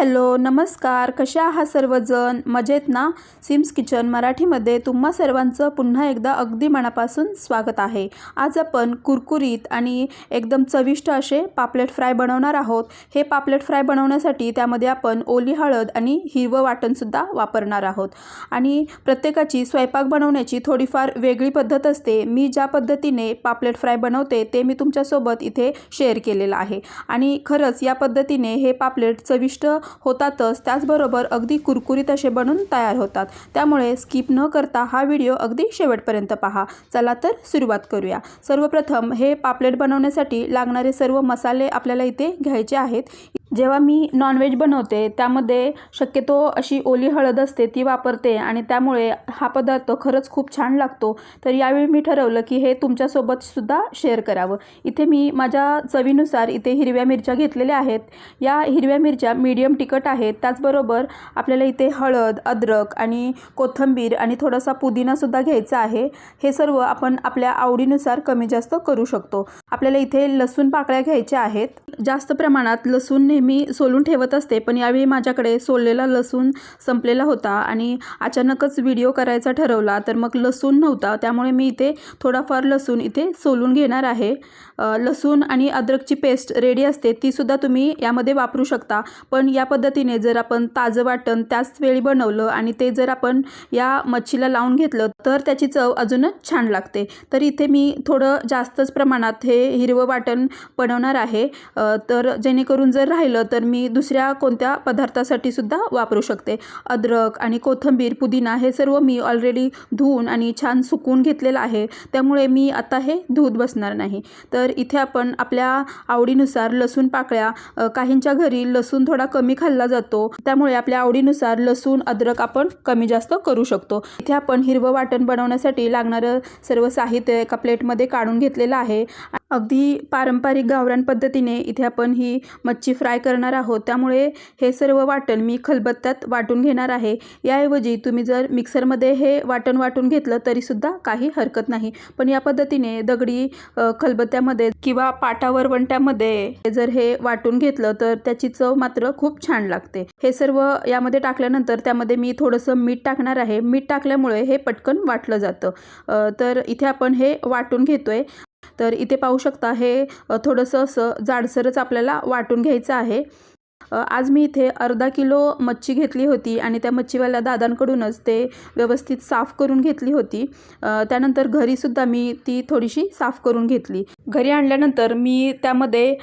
Hello नमस्कार. कशा आहात सर्वजण? मजेत ना? सिम्स किचन मराठीमध्ये तुम्हा सर्वांचं पुन्हा एकदा अगदी मनापासून स्वागत आहे. आज आपण कुरकुरीत आणि एकदम चविष्ट असे पापलेट फ्राय बनवणार आहोत. हे पापलेट फ्राय बनवण्यासाठी त्यामध्ये आपण ओली हळद आणि हिरवं वाटणसुद्धा वापरणार आहोत. आणि प्रत्येकाची स्वयंपाक बनवण्याची थोडीफार वेगळी पद्धत असते. मी ज्या पद्धतीने पापलेट फ्राय बनवते ते मी तुमच्यासोबत इथे शेअर केलेलं आहे. आणि खरंच या पद्धतीने हे पापलेट चविष्ट होतातच. त्याचबरोबर अगदी कुरकुरीत असे बनून तयार होतात. त्यामुळे स्किप न करता हा व्हिडिओ अगदी शेवटपर्यंत पहा. चला तर सुरुवात करूया. सर्वप्रथम हे पापलेट बनवण्यासाठी लागणारे सर्व मसाले आपल्याला इथे घ्यायचे आहेत. जेव्हा मी नॉनव्हेज बनवते त्यामध्ये शक्यतो अशी ओली हळद असते ती वापरते आणि त्यामुळे हा पदार्थ खरंच खूप छान लागतो. तर यावेळी मी ठरवलं की हे तुमच्यासोबतसुद्धा शेअर करावं. इथे मी माझ्या चवीनुसार इथे हिरव्या मिरच्या घेतलेल्या आहेत. या हिरव्या मिरच्या मीडियम तिखट आहेत. त्याचबरोबर आपल्याला इथे हळद अद्रक आणि कोथिंबीर आणि थोडासा पुदिनासुद्धा घ्यायचा आहे. हे सर्व आपण आपल्या आवडीनुसार कमी जास्त करू शकतो. आपल्याला इथे लसूण पाकळ्या घ्यायच्या आहेत. जास्त प्रमाणात लसूण नेहमी सोलून ठेवत असते पण यावेळी माझ्याकडे सोललेला लसूण संपलेला होता आणि अचानकच व्हिडिओ करायचा ठरवला तर मग लसूण नव्हता. त्यामुळे मी इथे थोडाफार लसूण इथे सोलून घेणार आहे. लसूण आणि अद्रकची पेस्ट रेडी असते तीसुद्धा तुम्ही यामध्ये वापरू शकता. पण या पद्धतीने जर आपण ताजं वाटण त्याच वेळी बनवलं आणि ते जर आपण या मच्छीला लावून घेतलं तर त्याची चव अजूनच छान लागते. तर इथे मी थोडं जास्तच प्रमाणात हे हिरवं वाटण बनवणार आहे. तर जेणेकरून जर राहिलं तर मी दुसऱ्या कोणत्या पदार्थासाठी सुद्धा वापरू शकते. अद्रक आणि कोथिंबीर पुदिना हे सर्व मी ऑलरेडी धुवून आणि छान सुकून घेतलेलं आहे. त्यामुळे मी आता हे धुवत बसणार नाही. तर इथे आपण आपल्या आवडीनुसार लसूण पाकळ्या काहींच्या घरी लसूण थोडा कमी खाल्ला जातो. त्यामुळे आपल्या आवडीनुसार लसूण अद्रक आपण कमी जास्त करू शकतो. इथे आपण हिरवं वाटण बनवण्यासाठी लागणारं सर्व साहित्य एका प्लेटमध्ये काढून घेतलेलं आहे. अगदी पारंपरिक गावरान पद्धतीने इथे आपण ही मच्छी फ्राय करणार आहोत. त्यामुळे हे सर्व वाटण मी खलबत्त्यात वाटून घेणार आहे. याऐवजी तुम्ही जर मिक्सरमध्ये हे वाटण वाटून घेतलं तरीसुद्धा काही हरकत नाही. पण या पद्धतीने दगडी खलबत्त्यामध्ये किंवा पाटावर वंट्यामध्ये जर हे वाटून घेतलं तर त्याची चव मात्र खूप छान लागते. हे सर्व यामध्ये टाकल्यानंतर त्यामध्ये मी थोडंसं मीठ टाकणार आहे. मीठ टाकल्यामुळे हे पटकन वाटलं जातं. तर इथे आपण हे वाटून घेतोय. तर इथे पाहू शकता हे थोडंसं असं जाडसरच आपल्याला वाटून घ्यायचं आहे. आज मी इथे अर्धा किलो मच्छी घेतली होती आणि त्या मच्छीवाल्या दादांकडूनच ते व्यवस्थित साफ करून घेतली होती. त्यानंतर घरीसुद्धा मी ती थोडीशी साफ करून घेतली. घरी आणल्यानंतर मी त्यामध्ये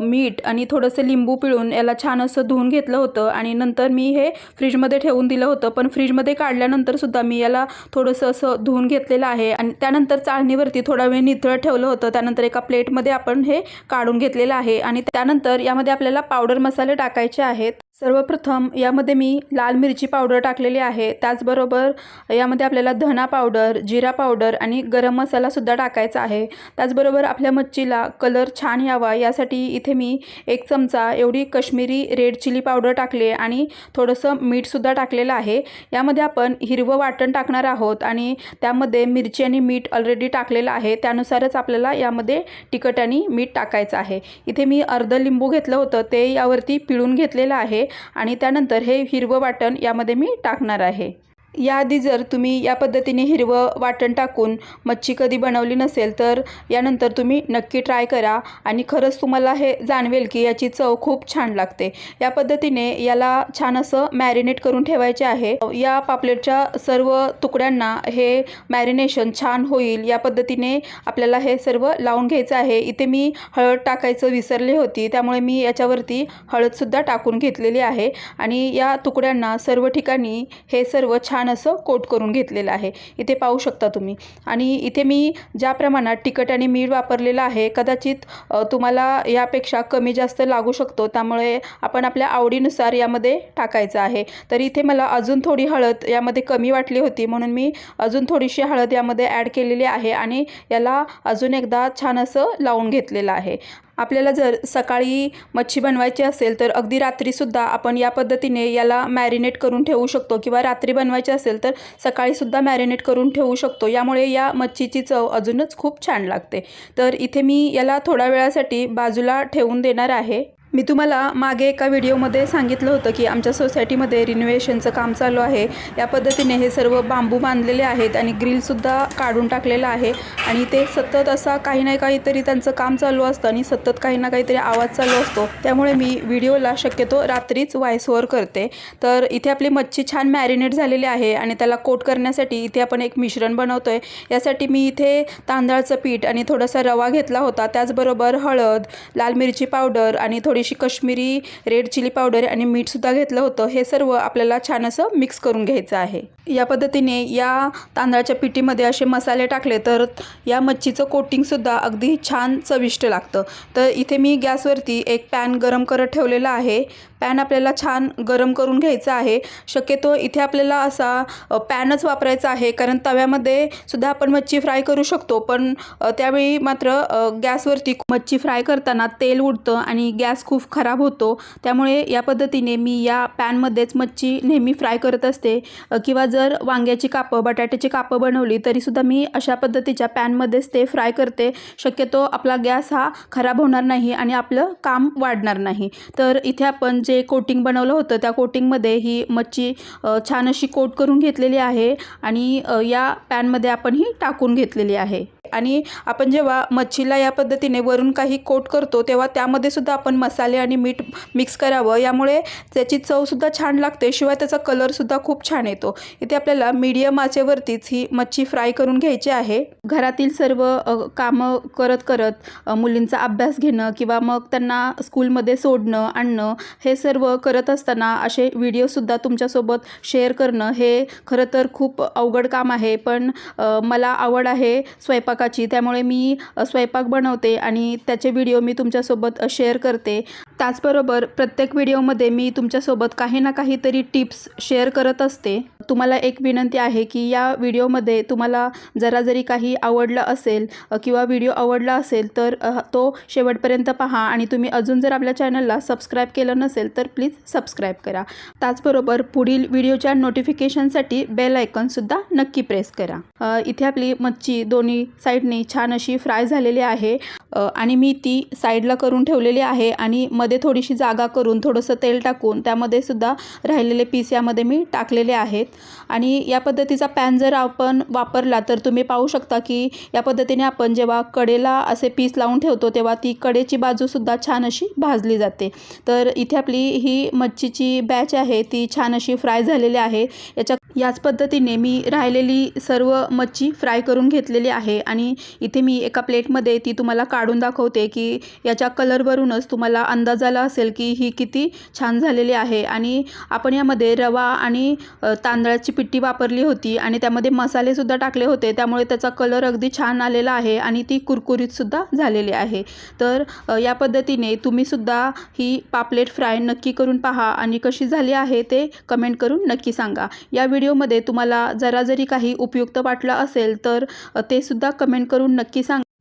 मीठ आणि थोडंसं लिंबू पिळून याला छान असं धुवून घेतलं होतं आणि नंतर मी हे फ्रीजमध्ये ठेवून दिलं होतं. पण फ्रीजमध्ये काढल्यानंतरसुद्धा मी याला थोडंसं असं धुवून घेतलेलं आहे आणि त्यानंतर चाळणीवरती थोडा वेळ निथळ ठेवलं होतं. त्यानंतर एका प्लेटमध्ये आपण हे काढून घेतलेलं आहे आणि त्यानंतर यामध्ये आपल्याला पावडर मसाले टाकायचे आहेत. सर्वप्रथम यामध्ये मी लाल मिरची पावडर टाकलेली आहे. त्याचबरोबर यामध्ये आपल्याला धना पावडर जिरा पावडर आणि गरम मसालासुद्धा टाकायचा आहे. त्याचबरोबर आपल्या मच्छीला कलर छान यावा यासाठी इथे मी एक चमचा एवढी कश्मीरी रेड चिली पावडर टाकली आणि थोडंसं मीठसुद्धा टाकलेलं आहे. यामध्ये आपण हिरवं वाटण टाकणार आहोत आणि त्यामध्ये मिरची आणि मीठ ऑलरेडी टाकलेलं आहे. त्यानुसारच आपल्याला यामध्ये तिखट आणि मीठ टाकायचं आहे. इथे मी अर्धं लिंबू घेतलं होतं ते यावरती पिळून घेतलेलं आहे. आणि त्यानंतर हे हिरवं वाटण यामध्ये मी टाकणार आहे. याआधी जर तुम्ही या पद्धतीने हिरवं वाटण टाकून मच्छी कधी बनवली नसेल तर यानंतर तुम्ही नक्की ट्राय करा आणि खरंच तुम्हाला हे जाणवेल की याची चव खूप छान लागते. या पद्धतीने याला छान असं मॅरिनेट करून ठेवायचे आहे. या पापलेटच्या सर्व तुकड्यांना हे मॅरिनेशन छान होईल. या पद्धतीने आपल्याला हे सर्व लावून घ्यायचं आहे. इथे मी हळद टाकायचं विसरले होती त्यामुळे मी याच्यावरती हळदसुद्धा टाकून घेतलेली आहे. आणि या तुकड्यांना सर्व ठिकाणी हे सर्व छान छान असं कोट करून घेतलेलं आहे. इथे पाहू शकता तुम्ही. आणि इथे मी ज्या प्रमाणात तिखट आणि मीठ वापरलेलं आहे कदाचित तुम्हाला यापेक्षा कमी जास्त लागू शकतो. त्यामुळे आपण आपल्या आवडीनुसार यामध्ये टाकायचं आहे. तर इथे मला अजून थोडी हळद यामध्ये कमी वाटली होती म्हणून मी अजून थोडीशी हळद यामध्ये ॲड केलेली आहे आणि याला अजून एकदा छान असं लावून घेतलेलं आहे. आपल्याला जर सकाळी मच्छी बनवायची असेल तर अगदी रात्रीसुद्धा आपण या पद्धतीने याला मॅरिनेट करून ठेवू शकतो किंवा रात्री बनवायची असेल तर सकाळीसुद्धा मॅरिनेट करून ठेवू शकतो. यामुळे या मच्छीची चव अजूनच खूप छान लागते. तर इथे मी याला थोड्या वेळासाठी बाजूला ठेवून देणार आहे. मी तुम्हाला मागे एका व्हिडिओमध्ये सांगितलं होतं की आमच्या सोसायटीमध्ये रिनोव्हेशनचं काम चालू आहे. या पद्धतीने हे सर्व बांबू बांधलेले आहेत आणि ग्रिलसुद्धा काढून टाकलेलं आहे. आणि ते सतत असा काही ना काहीतरी त्यांचं काम चालू असतं आणि सतत काही ना काहीतरी आवाज चालू असतो. त्यामुळे मी व्हिडिओला शक्यतो रात्रीच व्हॉइस करते. तर इथे आपली मच्छी छान मॅरिनेट झालेली आहे आणि त्याला कोट करण्यासाठी इथे आपण एक मिश्रण बनवतो आहे यासाठी मी इथे तांदळाचं पीठ आणि थोडासा रवा घेतला होता. त्याचबरोबर हळद लाल मिरची पावडर आणि थोडी थोडीशी कश्मीरी रेड चिली पावडर आणि मीठसुद्धा घेतलं होतं. हे सर्व आपल्याला छान असं मिक्स करून घ्यायचं आहे. या पद्धतीने या तांदळाच्या पिठीमध्ये असे मसाले टाकले तर या मच्छीचं कोटिंगसुद्धा अगदी छान चविष्ट लागतं. तर इथे मी गॅसवरती एक पॅन गरम करत ठेवलेला आहे. पॅन आपल्याला छान गरम करून घ्यायचा आहे. शक्यतो इथे आपल्याला असा पॅनच वापरायचा आहे. कारण तव्यामध्ये सुद्धा आपण मच्छी फ्राय करू शकतो. पण त्यावेळी मात्र गॅसवरती मच्छी फ्राय करताना तेल उडतं आणि गॅस खूप खराब होतो. त्यामुळे या पद्धतीने मी या पॅनमध्येच मच्छी नेहमी फ्राय करत असते. किंवा जर वांग्याची कापं बटाट्याची कापं बनवली तरीसुद्धा मी अशा पद्धतीच्या पॅनमध्येच ते फ्राय करते. शक्यतो आपला गॅस हा खराब होणार नाही आणि आपलं काम वाढणार नाही. तर इथे आपण जे कोटिंग बनवलं होतं त्या कोटिंगमध्ये ही मच्छी छान अशी कोट करून घेतलेली आहे आणि या पॅनमध्ये आपण ही टाकून घेतलेली आहे. आणि आपण जेव्हा मच्छीला या पद्धतीने वरून काही कोट करतो तेव्हा त्यामध्ये सुद्धा आपण मसाले आणि मीठ मिक्स करावं. यामुळे त्याची चवसुद्धा छान लागते शिवाय त्याचा कलरसुद्धा खूप छान येतो. इथे आपल्याला मीडियम आचेवरतीच ही मच्छी फ्राय करून घ्यायची आहे. घरातील सर्व कामं करत करत मुलींचा अभ्यास घेणं किंवा मग त्यांना स्कूलमध्ये सोडणं आणणं हे सर्व करत असताना असे व्हिडिओसुद्धा तुमच्यासोबत शेअर करणं हे खरं तर खूप अवघड काम आहे. पण मला आवड आहे स्वयंपाक स्वयंपाकाची त्यामुळे मी स्वयंपाक बनवते आणि त्याचे व्हिडिओ मी तुमच्यासोबत शेअर करते. त्याचबरोबर प्रत्येक व्हिडिओमध्ये मी तुमच्यासोबत काही ना काहीतरी टिप्स शेअर करत असते. तुम्हाला एक विनंती आहे की या व्हिडिओमध्ये तुम्हाला जरा जरी काही आवडलं असेल किंवा व्हिडिओ आवडला असेल तर तो शेवटपर्यंत पहा आणि तुम्ही अजून जर आपल्या चॅनलला सबस्क्राईब केलं नसेल तर प्लीज सबस्क्राईब करा. त्याचबरोबर पुढील व्हिडिओच्या नोटिफिकेशनसाठी बेल आयकॉनसुद्धा नक्की प्रेस करा. इथे आपली मच्छी दोन्ही साईडने छान अशी फ्राय झालेली आहे. आणि मी ती साईडला करून ठेवलेली आहे आणि मध्ये थोडीशी जागा करून थोडंसं तेल टाकून त्यामध्ये सुद्धा राहिलेले पीस यामध्ये मी टाकलेले आहेत. आणि या पद्धतीचा पॅन जर आपण वापरला तर तुम्ही पाहू शकता की या पद्धतीने आपण जेव्हा कडेला असे पीस लावून ठेवतो तेव्हा ती कडेची बाजूसुद्धा छान अशी भाजली जाते. तर इथे आपली ही मच्छीची बॅच आहे ती छान अशी फ्राय झालेली आहे. याच्या याच पद्धतीने मी राहिलेली सर्व मच्छी फ्राय करून घेतलेली आहे आणि इथे मी एका प्लेटमध्ये ती तुम्हाला काढून दाखवते की याच्या कलरवरूनच तुम्हाला अंदाज आला असेल की ही किती छान झालेली आहे. आणि आपण यामध्ये रवा आणि तांदळाची पिट्टी वापरली होती आणि त्यामध्ये मसालेसुद्धा टाकले होते. त्यामुळे त्याचा कलर अगदी छान आलेला आहे आणि ती कुरकुरीतसुद्धा झालेली आहे. तर या पद्धतीने तुम्हीसुद्धा ही पापलेट फ्राय नक्की करून पहा आणि कशी झाली आहे ते कमेंट करून नक्की सांगा. या व्हिडिओमध्ये तुम्हाला जरा जरी काही उपयुक्त वाटलं असेल तर ते सुद्धा कमेंट करून नक्की सांगा.